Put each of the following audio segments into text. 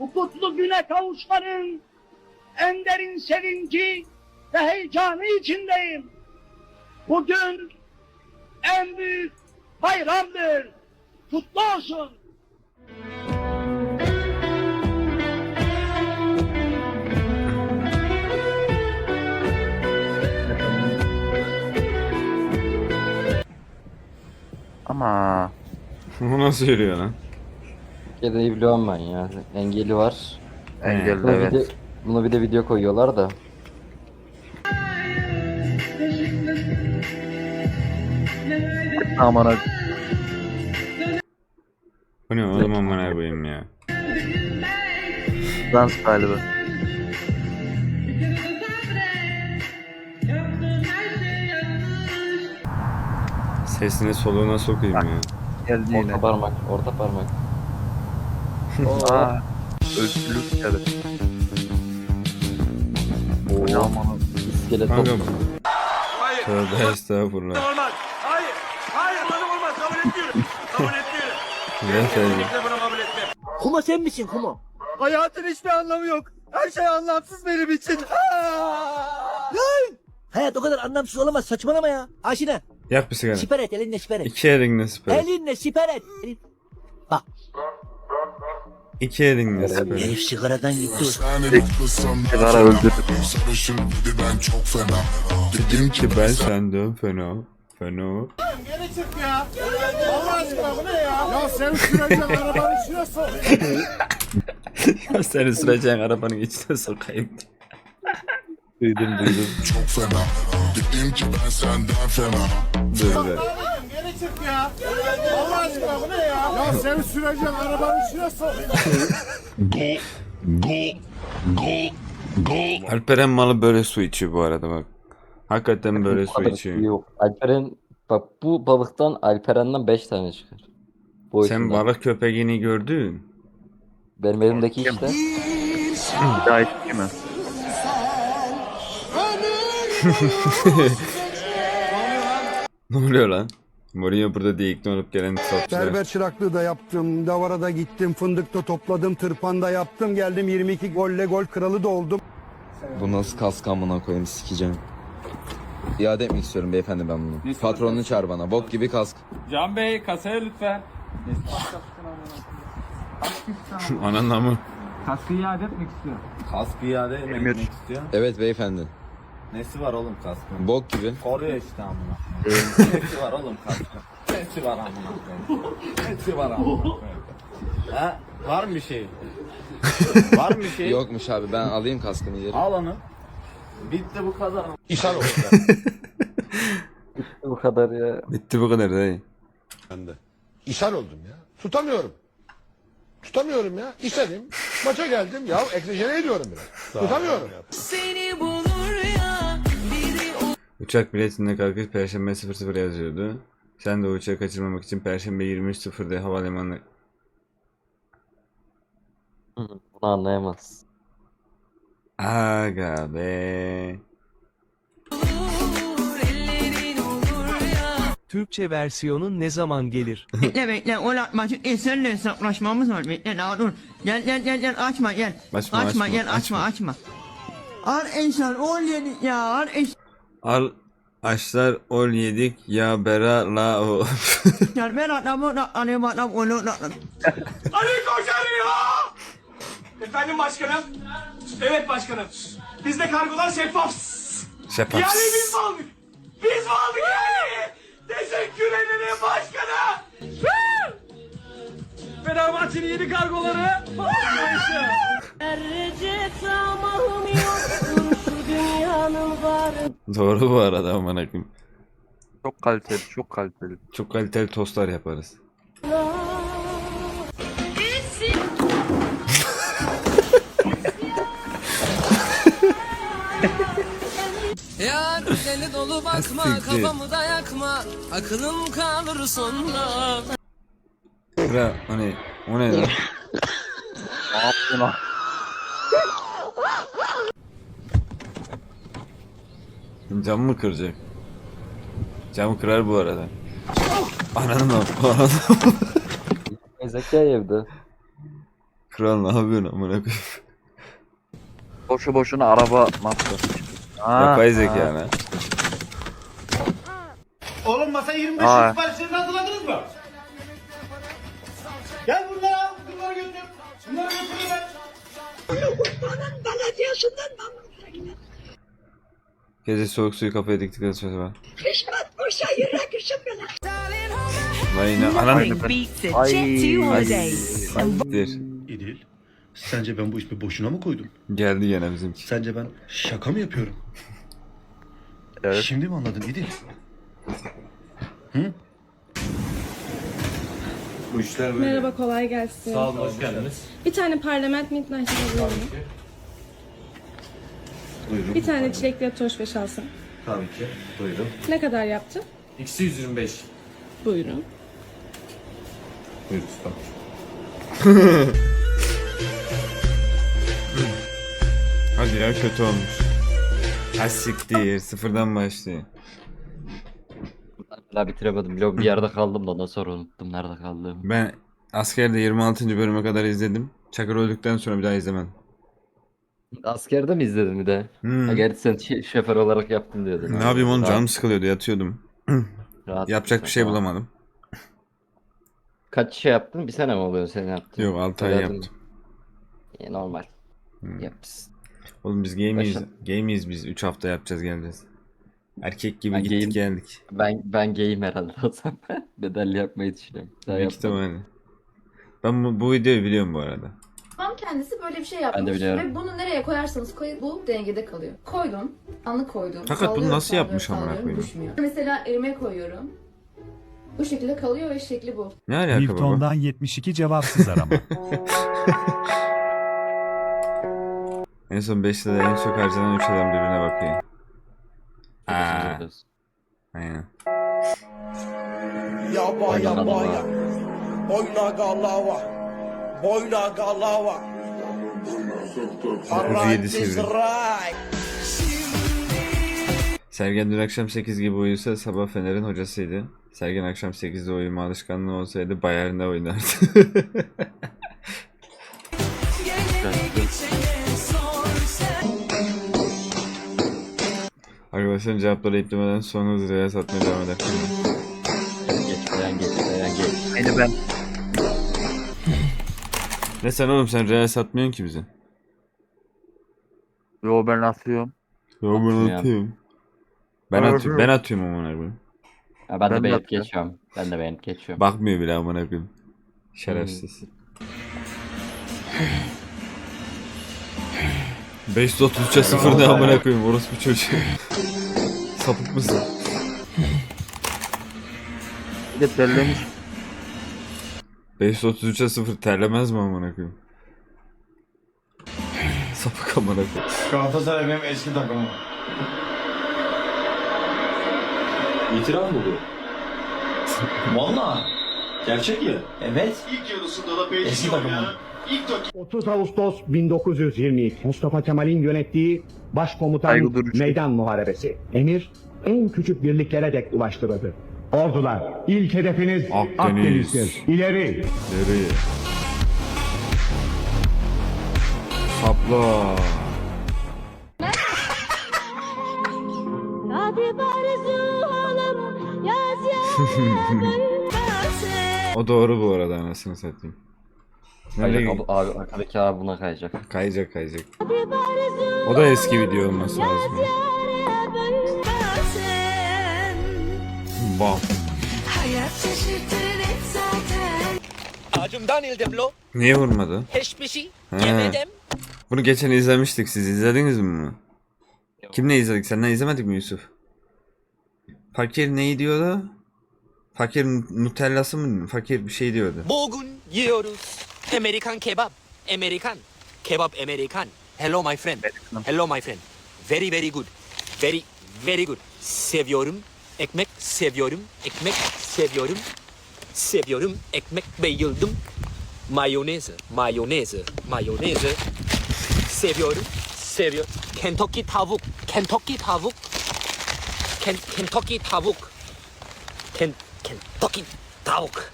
bu kutlu güne kavuşmanın en derin sevinci ve heyecanı içindeyim. Bugün en büyük bayramdır. Kutlu olsun. Ama Bu nasıl yürüyor lan? Türkiye'de biliyorum ben ya. Engeli var. engelli Buna, bir evet. de, buna bir de video koyuyorlar da. Aman Bu ne oğlum amına koyayım ya. dans galiba. Sesini soluğuna sokayım ya. Geldi yine. Orta parmak, orta parmak. Aa, özgürlük geldi. Oo, Aman iskelet Kanka. oldu. Tövbe estağfurullah. Olmaz. Hayır. Hayır bana olmaz. Kabul etmiyorum. Kabul etmiyorum. Ne söyleyeyim? Kesinlikle bunu kabul etmem. Kuma sen misin Kuma? Hayatın hiçbir anlamı yok. Her şey anlamsız benim için. Hayat o kadar anlamsız olamaz saçmalama ya. Aşine Yak bir sigara. siper et elinle siper et. İki elinle siper. Elinle siper et. İki elinle siper. Herif sigaradan gitti. sigara öldürdü. Sarışın dedi ben çok fena Dedim ki ben senden fena. Fena. Geri çık ya. Allah aşkına bu ne ya? Ya sen süreceksin arabanın içine sok. Ya seni süreceğin arabanın içine sokayım. Duydum duydum. çok fena Dedim ki ben senden fena Böyle. Çık ya. Allah aşkına bu ne ya? Ya sen süreceksin arabanın içine sok. Alperen malı böyle su içiyor bu arada bak. Hakikaten böyle su içiyor. Yok. Alperen bak bu balıktan Alperen'den 5 tane çıkar. Sen Boyutundan. balık köpeğini gördün. Benim elimdeki işte. Bir daha içti mi? Ne oluyor lan? Mourinho burada deyikli olup gelen topçular. Berber çıraklığı da yaptım. Davara da gittim. Fındık da topladım. Tırpan da yaptım. Geldim 22 golle gol kralı da oldum. Bu nasıl kask amına koyayım sikeceğim. İade etmek istiyorum beyefendi ben bunu. Patronunu çağır bana. Bok gibi kask. Can Bey kasaya lütfen. Ananla mı? Kaskı iade etmek istiyorum. Kask iade Emir. istiyor. Evet beyefendi. Nesi var oğlum kaskın? Bok gibi. Koruyor işte amına. Nesi var oğlum kaskın? Nesi var amına koyayım? Nesi var amına koyayım? Ha? Var mı bir şey? var mı bir şey? Yokmuş abi ben alayım kaskını ileri. Al onu. Bitti bu kadar. İshal oldu Bu kadar ya. Bitti bu kadar dayı. İshal oldum ya Tutamıyorum Tutamıyorum ya İstedim Maça geldim ya eklejene ediyorum biraz Tutamıyorum Uçak biletinde kalkış Perşembe 00 yazıyordu. Sen de o uçağı kaçırmamak için Perşembe 23.00'da havalimanı... Hı, Bunu anlayamaz. Aga be. Türkçe versiyonu ne zaman gelir? Bekle bekle gol atmak için eserle hesaplaşmamız var. Bekle daha dur. Gel gel gel gel açma gel. Açma, açma, açma, gel açma açma. Ar ol yedik ya ar eşer Al Aşlar ol yedik ya bera la o. ben adamı da annem adam onu da. Ali koşarıyor. Efendim başkanım. Evet başkanım. Bizde kargolar şeffaf. Şeffaf. Yani biz mi aldık? Biz mi aldık yani? Teşekkür ederim başkanım. Woo! Fenerbahçe'nin yeni kargoları. Doğru bu arada aman akım. Çok kaliteli, çok kaliteli. Çok kaliteli tostlar yaparız. Ya deli dolu bakma kafamı da yakma akılım kalır sonra. Kıra o ne? O ne lan? Ne yaptın Cam mı kıracak? Camı kırar bu arada. Ananı Ananı Zeki evde. Kral ne yapıyorsun amına koyayım? Boşu boşuna araba masrafı. Ha, Yapay ha. zeka ne? Oğlum masa 25 Aa. siparişlerini hazırladınız mı? Gel bunları al, bunları götür. Bunları götür ben. Gece soğuk suyu kafaya diktikten sonra. Vay ne anan Ay. Dir. İdil, sence ben bu ismi boşuna mı koydum? Geldi gene bizimki. Sence ben şaka mı yapıyorum? Evet. Şimdi mi anladın İdil? Merhaba kolay gelsin. Sağ olun hoş geldiniz. Bir tane Parlament Midnight alıyorum. Bir tane çilekli atoş beş alsın. Tabii ki. Buyurun. Ne kadar yaptı? Eksi 125. Buyurun. Buyurun usta. Hadi ya kötü olmuş. Ha siktir sıfırdan başlıyor. Hala bitiremedim. Yok bir yerde kaldım da ondan sonra unuttum nerede kaldığımı. Ben askerde 26. bölüme kadar izledim. Çakır öldükten sonra bir daha izlemedim. Askerde mi izledin bir de? Hmm. Ha, gerçi sen şoför olarak yaptın diyordun. Ne yapayım oğlum Rahat- canım sıkılıyordu yatıyordum. rahat Yapacak bir şey tamam. bulamadım. Kaç şey yaptın? Bir sene mi oluyor senin yaptın? Yok 6 ay Hayatın- yaptım. İyi, normal. Hmm. Yapmışsın. Oğlum biz game'iz, Başla. game'iz biz 3 hafta yapacağız geleceğiz. Erkek gibi Ben gittik game- geldik. Ben ben gayim herhalde o zaman. Bedelli yapmayı düşünüyorum. Daha Büyük yapmadım. ihtimalle. Ben bu, bu videoyu biliyorum bu arada. Tam kendisi böyle bir şey Ben de biliyorum. Ve bunu nereye koyarsanız koyun bu dengede kalıyor. Koydum, anlık koydum. Fakat bunu sallıyorum, nasıl sallıyorum, yapmış amına sallıyorum, koyayım? Düşmüyor. Mesela elime koyuyorum. Bu şekilde kalıyor ve şekli bu. Ne alaka baba? 72 cevapsız arama. En son 5 lirada en çok harcanan 3 adam birbirine bakıyor. Aa, aynen. Ya baya, baya, Boyna galava. Boyna galava. Sergen dün akşam 8 gibi uyusa sabah Fener'in hocasıydı. Sergen akşam 8'de uyuma alışkanlığı olsaydı Bayern'de oynardı. Arkadaşlar cevapları eklemeden son hızlıya satmaya devam ederken. Geç geç dayan geç. Beni ben Ne sen oğlum sen real satmıyorsun ki bize. yo ben atıyorum. Yo ben atıyorum. Ben atıyorum. Ben atıyorum amına koyayım. Ha, ben, Ben de de beğenip geçiyorum. Ben de beğenip geçiyorum. Bakmıyor bile amına koyayım. Şerefsiz. 533'e 0 ne amına koyayım orospu çocuğu. Sapık mısın? Bir de terlemiş. 533'e 0 terlemez mi amına koyayım? Sapık amına koyayım. Galatasaray benim eski takımım. İtiraf mı bu? Valla. Gerçek ya. Evet. İlk yarısında da Eski takımım. 30 Ağustos 1922 Mustafa Kemal'in yönettiği Başkomutan Saygı duruşu. Meydan Muharebesi. Emir en küçük birliklere dek ulaştırıldı. Ordular, ilk hedefiniz Akdeniz. Akdeniz'dir. İleri. Nereye? Sapla. o doğru bu arada anasını satayım. Nereye Kayacak abi, abi, arkadaki abi buna kayacak. Kayacak kayacak. O da eski video olması lazım. Bam. Acımdan ildim lo. Niye vurmadı? Hiçbir şey He. Bunu geçen izlemiştik siz izlediniz mi bunu? Kimle izledik? Senden izlemedik mi Yusuf? Fakir neyi diyordu? Fakir Nutellası mı? Fakir bir şey diyordu. Bugün yiyoruz. Amerikan kebap. Amerikan. Kebap Amerikan. Hello my friend. Hello my friend. Very very good. Very very good. Seviyorum. Ekmek seviyorum. Ekmek seviyorum. Seviyorum. Ekmek bayıldım. Mayonez. Mayonez. Mayonez. Seviyorum. Seviyor. Kentucky tavuk. Kentucky tavuk. Ken, Kentucky tavuk. Ken, Kentucky tavuk.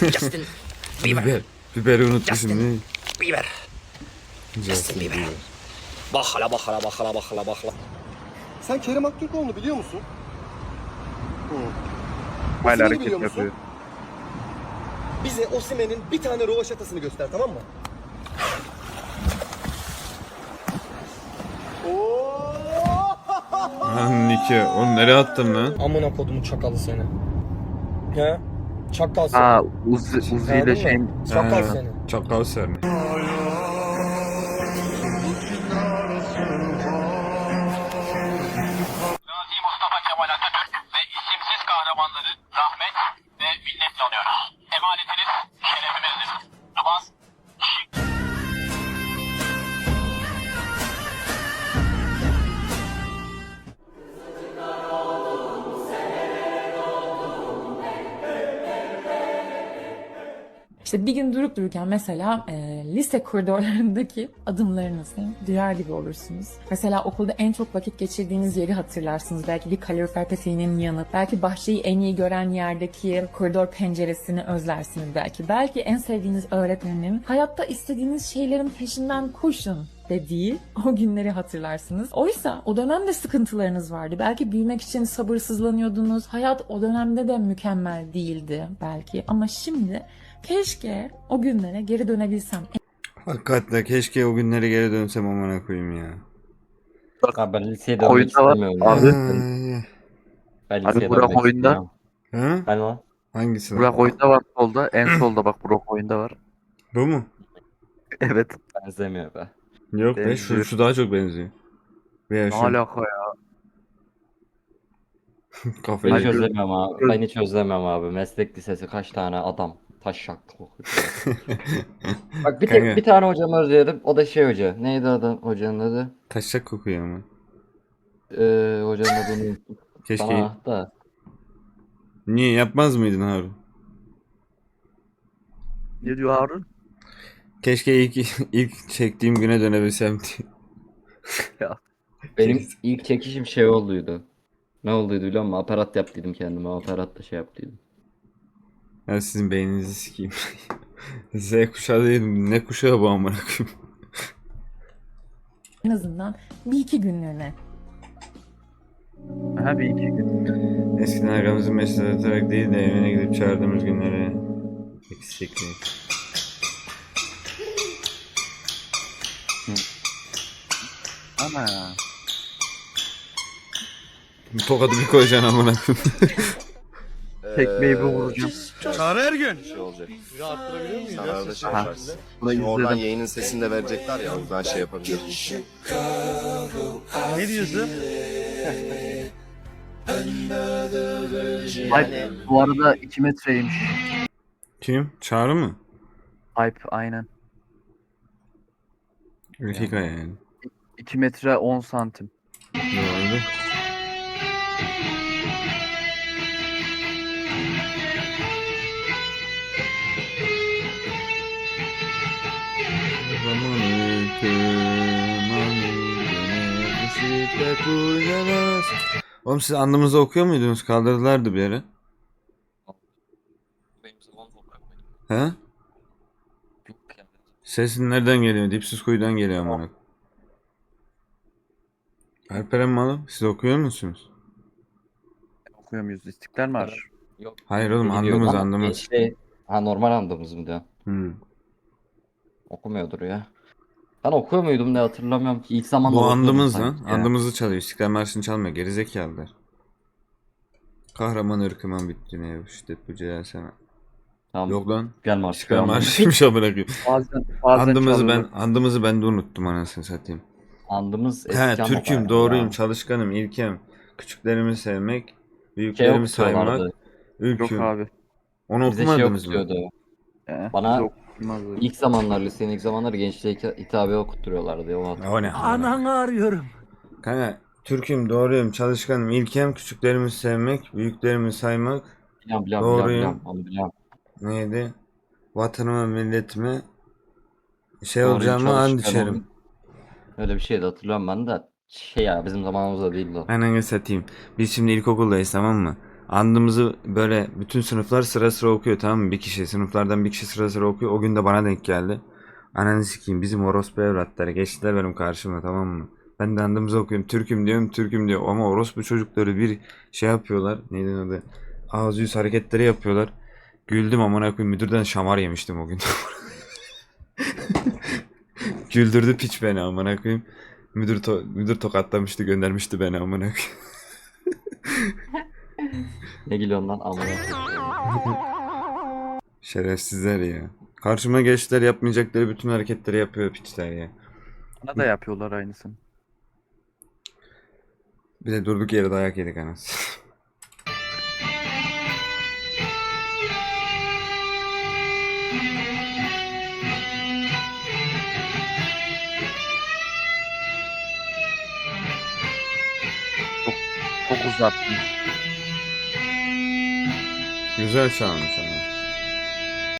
Justin Bieber. Biber. Biberi değil mi? Bieber. Justin Bieber. Bieber. Bakhala bakhala bakhala bakhala bakhala. Sen Kerim Aktürkoğlu'nu biliyor musun? Hala Osimhen'i hareket musun? yapıyor. Bize Osimhen'in bir tane rovaşatasını göster tamam mı? Lan Nike. Oğlum nereye attın lan? Amına kodumun çakalı seni. He? Çakal seni. Ha Uzi, Uzi ile Anladın mı? şeyin Çakal seni. Çakal serme. İşte bir gün durup dururken mesela e, lise koridorlarındaki adımlarınızı duyar gibi olursunuz. Mesela okulda en çok vakit geçirdiğiniz yeri hatırlarsınız. Belki bir kalorifer peteğinin yanı, belki bahçeyi en iyi gören yerdeki koridor penceresini özlersiniz belki. Belki en sevdiğiniz öğretmenin hayatta istediğiniz şeylerin peşinden koşun dediği o günleri hatırlarsınız. Oysa o dönemde sıkıntılarınız vardı. Belki büyümek için sabırsızlanıyordunuz. Hayat o dönemde de mükemmel değildi belki. Ama şimdi keşke o günlere geri dönebilsem. Hakikaten keşke o günlere geri dönsem amına koyayım ya. Abi ben liseye dönmek Oyunda var. istemiyorum. ya. Abi. Ben Abi liseye Burak dönmek oyunda. istemiyorum. Ha? Ben lan. Hangisi? Burak oyunda var solda. En solda bak Burak oyunda var. Bu mu? Evet. Benzemiyor be. Yok be şu, Benziyor. şu daha çok benziyor. Veya Ne şu alaka ya? Ben kafayı hiç özlemiyorum abi. Ben hiç özlemiyorum abi. Meslek lisesi kaç tane adam taşak kokuyor. Bak bir tek Kanka. bir tane hocamı özledim. O da şey hoca. Neydi adam hocanın adı? taşak kokuyor ama. Ee, hocanın adını unuttum. Keşke Bana da. niye yapmaz mıydın Harun? Ne diyor Harun? Keşke ilk ilk çektiğim güne dönebilsem diye. Benim ilk çekişim şey olduydu. Ne olduydu biliyor musun? Aparat yaptıydım kendime. Aparatta şey yaptıydım. Ben sizin beyninizi sikeyim. Z kuşağı değilim. Ne kuşağı bu amına koyayım? En azından bir iki günlüğüne. Ha bir iki gün. Eskiden arkamızı mesaj atarak değil de evine gidip çağırdığımız günleri eksiklik. Ana. Tokadı bir koyacaksın amına koyayım. Tekmeyi bir vuracağım. Çağrı Ergün. Şey olacak. Bir arttırabilir miyiz ya? Arada şey Aha. yaparsın. Bunu Şimdi oradan izledim. yayının sesini de verecekler ya o yüzden şey yapabilirim. Ne diyorsun? Alp bu arada 2 metreymiş. Kim? Çağrı mı? Alp aynen. Ayağı yani. 2 metre 10 santim. Doğru. Zamanı Oğlum siz andımızı okuyor muydunuz? Kaldırdılardı bir ara. He? Sesin nereden geliyor? Dipsiz kuyudan geliyor amına. Alperen malı. Siz okuyor musunuz? Okuyor muyuz? İstiklal Marşı. Yok. Hayır oğlum Biliyorum andımız ama andımız. Şey, ha normal andımız mı diyor? Hmm. Okumuyordur ya. Ben okuyor muydum ne hatırlamıyorum ki. İlk zamanlar Bu okuyordum andımız lan. sanki ya. Andımızı çalıyor. İstiklal Marşı'nı çalmıyor. Gerizekalılar. Kahraman ırkıman bitti ne şiddet bu celal sana. Tamam. Yok lan. Gel Marşı. İstiklal Marşı'ymış amına koyayım. Bazen, bazen Andımızı ben andımızı ben de unuttum anasını satayım. Andımız eski He ama Türk'üm, doğruyum, ya. çalışkanım, ilkem. Küçüklerimi sevmek, Şey büyüklerimi saymak, okutuyorlardı. Yok ülküm. abi. Onu Bize şey okumadınız mı? Ee, Bana bize öyle. ilk zamanlar lisenin ilk zamanları gençliğe hita- hitabe okutturuyorlardı. ya, O ne? Ananı arıyorum. Kanka Türk'üm, doğruyum, çalışkanım, ilkem, küçüklerimi sevmek, büyüklerimi saymak. Biliyorum biliyorum, Doğruyum. biliyorum. Onu biliyorum. Neydi? Vatanıma, milletime şey Doğruyum, olacağımı and çalışkan. Öyle bir şeydi hatırlıyorum ben de. Şey ya bizim zamanımızda değildi o. Ananı satayım. Biz şimdi ilkokuldayız tamam mı? Andımızı böyle bütün sınıflar sıra sıra okuyor tamam mı? Bir kişi sınıflardan bir kişi sıra sıra okuyor. O gün de bana denk geldi. Ananı sikeyim bizim orospu evlatları geçtiler benim karşıma tamam mı? Ben de andımızı okuyorum. Türk'üm diyorum Türk'üm diyor. Ama orospu çocukları bir şey yapıyorlar. Neydi adı? Ağız yüz hareketleri yapıyorlar. Güldüm amına koyayım. Müdürden şamar yemiştim o gün. Güldürdü piç beni amına koyayım. Müdür to müdür tokatlamıştı, göndermişti beni amına koyayım. Ne gülüyorsun lan amına. Şerefsizler ya. Karşıma geçtiler yapmayacakları bütün hareketleri yapıyor piçler ya. Bana da yapıyorlar aynısını. Bir de durduk yere dayak yedik anasını. Çok uzattım. Güzel çalmış